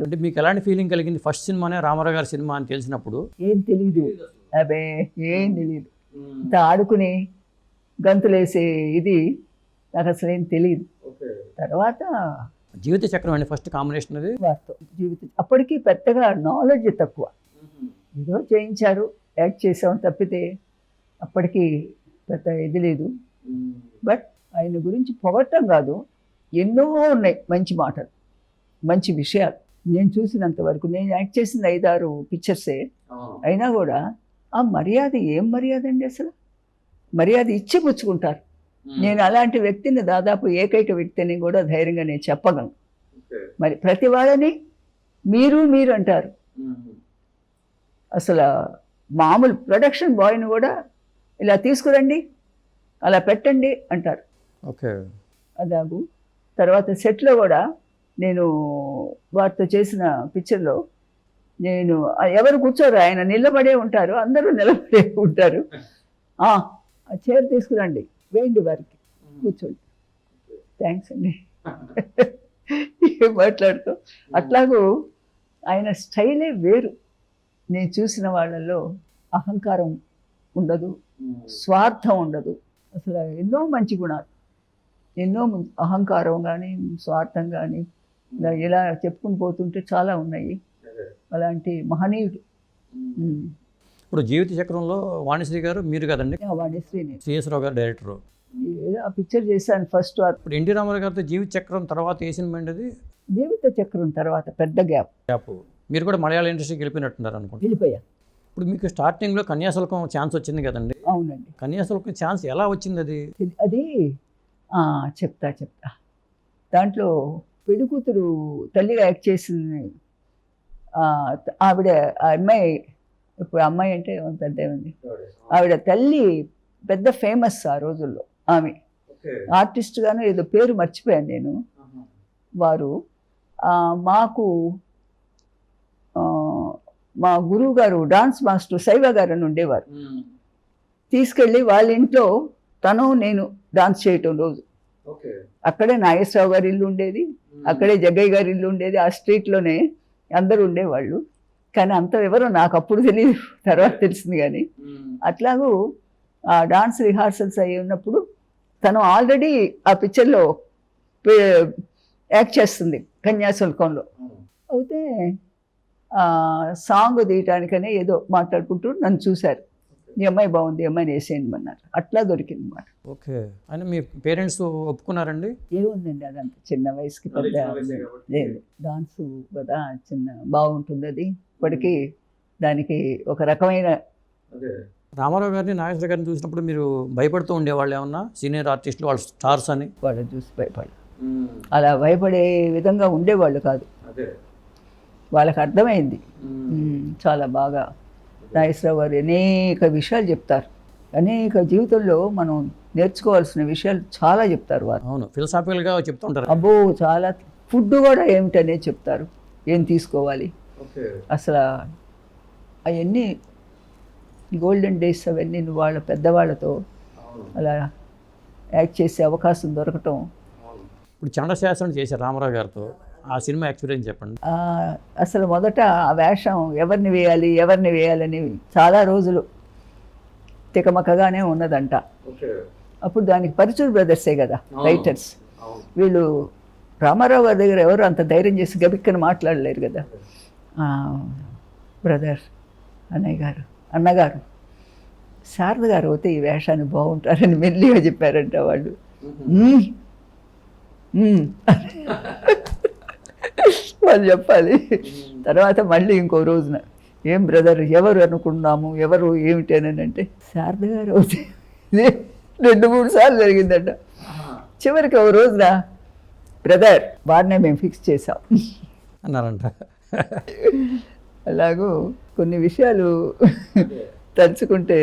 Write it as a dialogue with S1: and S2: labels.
S1: అంటే మీకు ఎలాంటి ఫీలింగ్ కలిగింది? ఫస్ట్ సినిమానే రామారావు గారి సినిమా అని తెలిసినప్పుడు?
S2: ఏం తెలీదు. అబే ఏం తెలీదు. ఇంత ఆడుకుని గంతులేసే ఇది నాకు అసలు ఏం తెలియదు తర్వాత
S1: జీవిత చక్రం అండి ఫస్ట్ కాంబినేషన్ అది.
S2: వారితో జీవితం అప్పటికి పెద్దగా నాలెడ్జ్ తక్కువ. ఏదో చేయించారు యాక్ట్ చేసాం తప్పితే అప్పటికి పెద్ద ఇది లేదు. బట్ ఆయన గురించి పొగట్టం కాదు. ఎన్నో ఉన్నాయి మంచి మాటలు మంచి విషయాలు. నేను చూసినంత వరకు నేను యాక్ట్ చేసిన ఐదారు పిక్చర్సే. అయినా కూడా ఆ మర్యాద ఏం మర్యాద అండి అసలు? మర్యాద ఇచ్చి పుచ్చుకుంటారు నేను అలాంటి వ్యక్తిని దాదాపు ఏకైక వ్యక్తిని కూడా ధైర్యంగా నేను చెప్పగలను. మరి ప్రతి వాళ్ళని మీరు మీరు అంటారు. అసలు మామూలు ప్రొడక్షన్ బాయ్ని కూడా ఇలా తీసుకురండి అలా పెట్టండి అంటారు.
S1: ఓకే.
S2: అదాగు. తర్వాత సెట్లో కూడా నేను వారితో చేసిన పిక్చర్లో నేను ఎవరు కూర్చోరు ఆయన నిలబడే ఉంటారు అందరూ నిలబడే ఉంటారు. "ఆ, ఆ చైర్ తీసుకురండి వేయండి వారికి కూర్చోండి. థ్యాంక్స్ అండి. మాట్లాడుతూ అట్లాగూ ఆయన స్టైలే వేరు. నేను చూసిన వాళ్ళల్లో అహంకారం ఉండదు స్వార్థం ఉండదు. అసలు ఎన్నో మంచి గుణాలు. ఎన్నో అహంకారం కానీ స్వార్థం కానీ ఇలా ఇలా చెప్పుకుని పోతుంటే చాలా ఉన్నాయి. అలాంటి మహనీయుడు.
S1: ఇప్పుడు జీవిత చక్రంలో వాణిశ్రీ గారు మీరు కదండి?
S2: వాణిశ్రీని
S1: సిఎస్ రావు గారు డైరెక్టర్.
S2: ఆ పిక్చర్ చేశాను ఫస్ట్
S1: ఇప్పుడు ఎన్టీ రామారావు గారితో జీవిత చక్రం తర్వాత ఏ సినిమా అండి అది?
S2: జీవిత చక్రం తర్వాత పెద్ద గ్యాప్.
S1: గ్యాప్. మీరు కూడా మలయాళ ఇండస్ట్రీకి వెళ్ళిపోయినట్టున్నారు అనుకుంటా.
S2: వెళ్ళిపోయా.
S1: ఇప్పుడు మీకు స్టార్టింగ్లో కన్యాశుల్కం ఛాన్స్ వచ్చింది కదండి.
S2: అవునండి.
S1: కన్యాశుల్కం ఛాన్స్ ఎలా వచ్చింది అది?
S2: అది ఆ, చెప్తా చెప్తా. దాంట్లో పెళ్ళి కూతురు తల్లిగా యాక్ట్ చేసింది ఆవిడ ఆ అమ్మాయి ఇప్పుడు అమ్మాయి అంటే పెద్ద ఉంది ఆవిడ తల్లి పెద్ద ఫేమస్ ఆ రోజుల్లో ఆమె. ఆర్టిస్ట్ గాను ఏదో పేరు మర్చిపోయాను నేను. వారు మాకు మా గురువు గారు డాన్స్ మాస్టర్ శైవ గారు అని ఉండేవారు. తీసుకెళ్ళి వాళ్ళ ఇంట్లో తను నేను డాన్స్ చేయటం రోజు. అక్కడే నాగేశ్వరరావు గారి ఇల్లు ఉండేది. అక్కడే జగ్గయ్య గారి ఇల్లు ఉండేది ఆ స్ట్రీట్లోనే అందరూ ఉండేవాళ్ళు. కానీ అంత ఎవరో నాకు అప్పుడు తెలియదు తర్వాత తెలిసింది కానీ. అట్లాగూ ఆ డాన్స్ రిహార్సల్స్ అయ్యి ఉన్నప్పుడు తను ఆల్రెడీ ఆ పిక్చర్లో యాక్ట్ చేస్తుంది కన్యాశుల్కంలో. అయితే ఆ, సాంగ్ తీయటానికనే ఏదో మాట్లాడుకుంటూ నన్ను చూశారు. ఈ అమ్మాయి బాగుంది ఈ అమ్మాయిని వేసేయండి అన్నారు. అట్లా దొరికింది అనమాట
S1: ఓకే. అని మీ పేరెంట్స్ ఒప్పుకున్నారండి?
S2: ఏముందండి అదంతా? చిన్న వయసుకి పెద్ద. లేదు. డాన్స్ కదా చిన్న బాగుంటుంది అది. ఇప్పటికీ దానికి ఒక రకమైన
S1: రామారావు గారిని నాగేశ్వర గారిని చూసినప్పుడు మీరు భయపడుతూ ఉండేవాళ్ళు ఏమన్నా? సీనియర్ ఆర్టిస్టులు వాళ్ళ స్టార్స్ అని?
S2: వాళ్ళని చూసి భయపడ అలా భయపడే విధంగా ఉండేవాళ్ళు కాదు. వాళ్ళకి అర్థమైంది. చాలా బాగా నాగేశ్వరరావు గారు అనేక విషయాలు చెప్తారు. అనేక జీవితంలో మనం నేర్చుకోవాల్సిన విషయాలు చాలా చెప్తారు వారు.
S1: అవును ఫిలసాఫికల్గా చెప్తుంటారు.
S2: అబ్బో చాలా ఫుడ్ కూడా ఏమిటనే చెప్తారు. ఏం తీసుకోవాలి? అసలు అవన్నీ గోల్డెన్ డేస్ అవన్నీ నువ్వు వాళ్ళ పెద్దవాళ్ళతో అలా యాక్ట్ చేసే అవకాశం దొరకటం.
S1: ఇప్పుడు చండశాసనం చేశారు రామారావు గారితో. ఆ సినిమా ఎక్స్పీరియన్స్ చెప్పండి.
S2: ఆ, అసలు మొదట ఆ వేషం ఎవరిని వేయాలి ఎవరిని వేయాలని చాలా రోజులు తికమకగానే ఉన్నదంట. అప్పుడు దానికి పరుచూరు బ్రదర్సే కదా రైటర్స్ వీళ్ళు రామారావు గారి దగ్గర ఎవరు అంత ధైర్యం చేసి గబిక్కని మాట్లాడలేరు కదా. బ్రదర్ అన్నయ్య గారు అన్నగారు శారద గారు అయితే ఈ వేషాన్ని బాగుంటారని మెల్లిగా చెప్పారంట వాళ్ళు. వాళ్ళు చెప్పాలి. తర్వాత మళ్ళీ ఇంకో రోజున ఏం బ్రదర్ ఎవరు అనుకున్నాము ఎవరు ఏమిటి? అని అంటే శారద గారు అవుతే ఇదే రెండు మూడు సార్లు జరిగిందంట. చివరికి ఒక రోజున బ్రదర్ వాడినే మేము ఫిక్స్ చేసాం
S1: అన్నారంట.
S2: అలాగూ కొన్ని విషయాలు తలుచుకుంటే